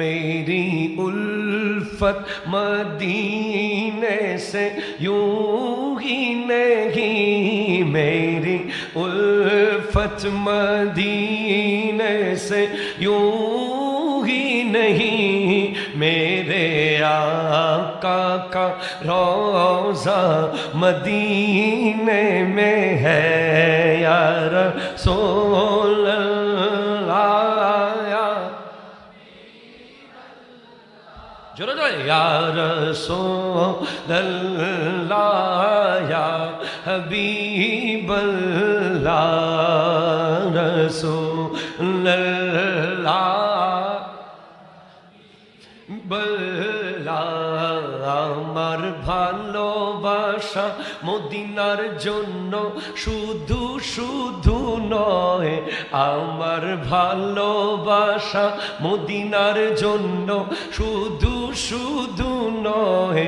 میری الفت مدینے سے یوں ہی نہیں، میری الفت مدینے سے یوں ہی نہیں، میرے آقا کا روزہ مدینے میں ہے یار سول اللہ۔ জোরে জোরে ইয়ার সোল্লায়া হবিবল্লাহ আমার ভালোবাসা মদিনার জন্য শুধু শুধু নয়, আমার ভালোবাসা মদিনার জন্য শুধু শুধু নয়,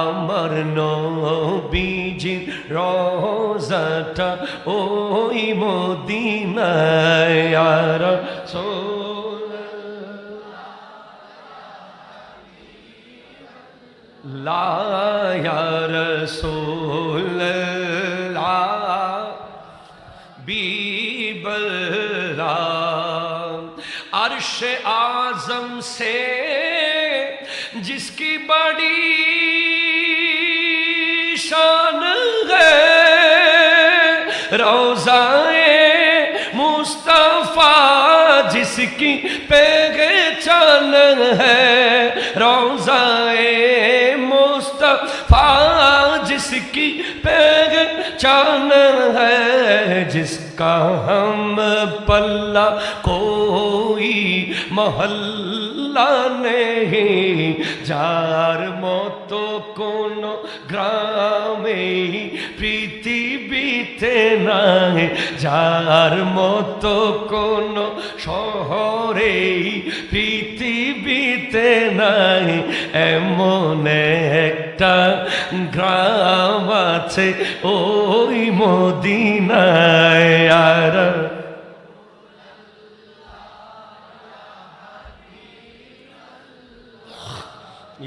আমার নবীজির রোজাটা ওই মদিনায় আর لا یا رسول اللہ بی عرش اعظم سے جس کی بڑی شان ہے، روزائے مصطفیٰ جس کی پہچان ہے روزہ जिसका हम पल्ला कोई मोहल्ला नहीं যার মতো কোন গ্রামে পৃথিবীতে নাই যার মতো কোন শহরে পৃথিবীতে নাই এমন একটা গ্রাম আছে ওই মদিনায়। আর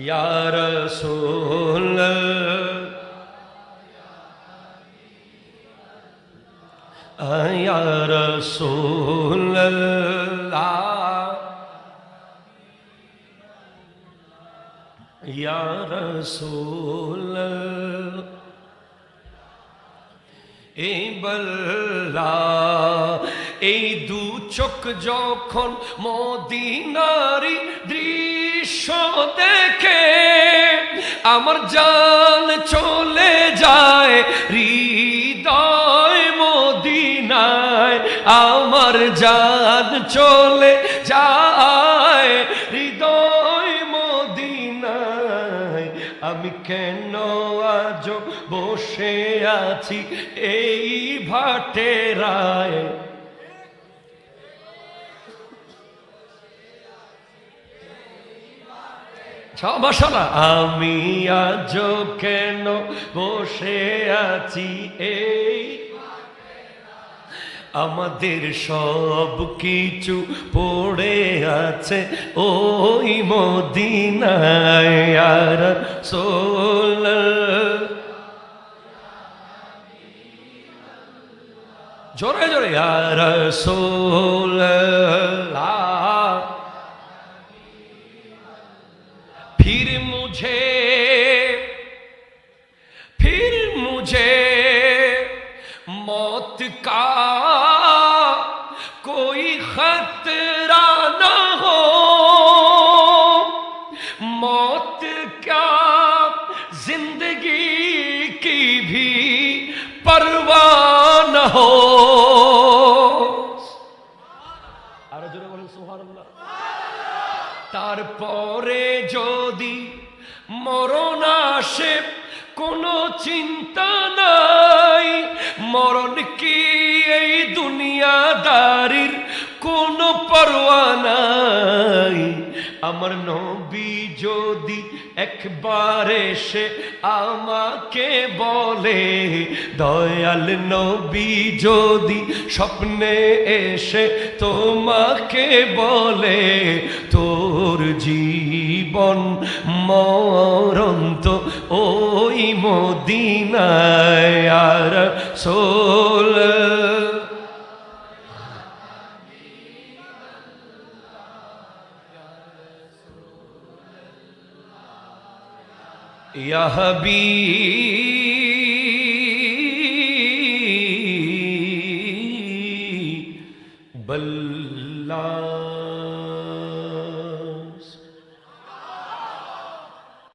ইয়ার সোল আয়ার সোল الله يا رسول এই বল্লা এই দু চোখ যখন মদিনারি দৃশ্য দেখে আমার জান চলে যায় হৃদয় মদিনায় আমার জান চলে যায় আমি কেন আজ বসে আছি এই ভাটেরায় মশালা আমি আজ কেন বসে আছি এই আমাদের সব কিছু পড়ে আছে ওই মদিনায় আর সোল জোরে জোরে আর সোল ফির মুঝে ফির মুঝে, মত কা পরবান তারপরে যদি মরণ আসে, কোনো চিন্তা নাই। মরণ কি এই দুনিয়াদারির কোনো পরোয়া নাই। আমার নবী যদি একবার এসে আমাকে বলে, দয়াল নবী, যদি স্বপ্নে এসে তোমাকে বলে, তোর জীবন মরন্ত ওই মদিনায় আর সোল يا حبيب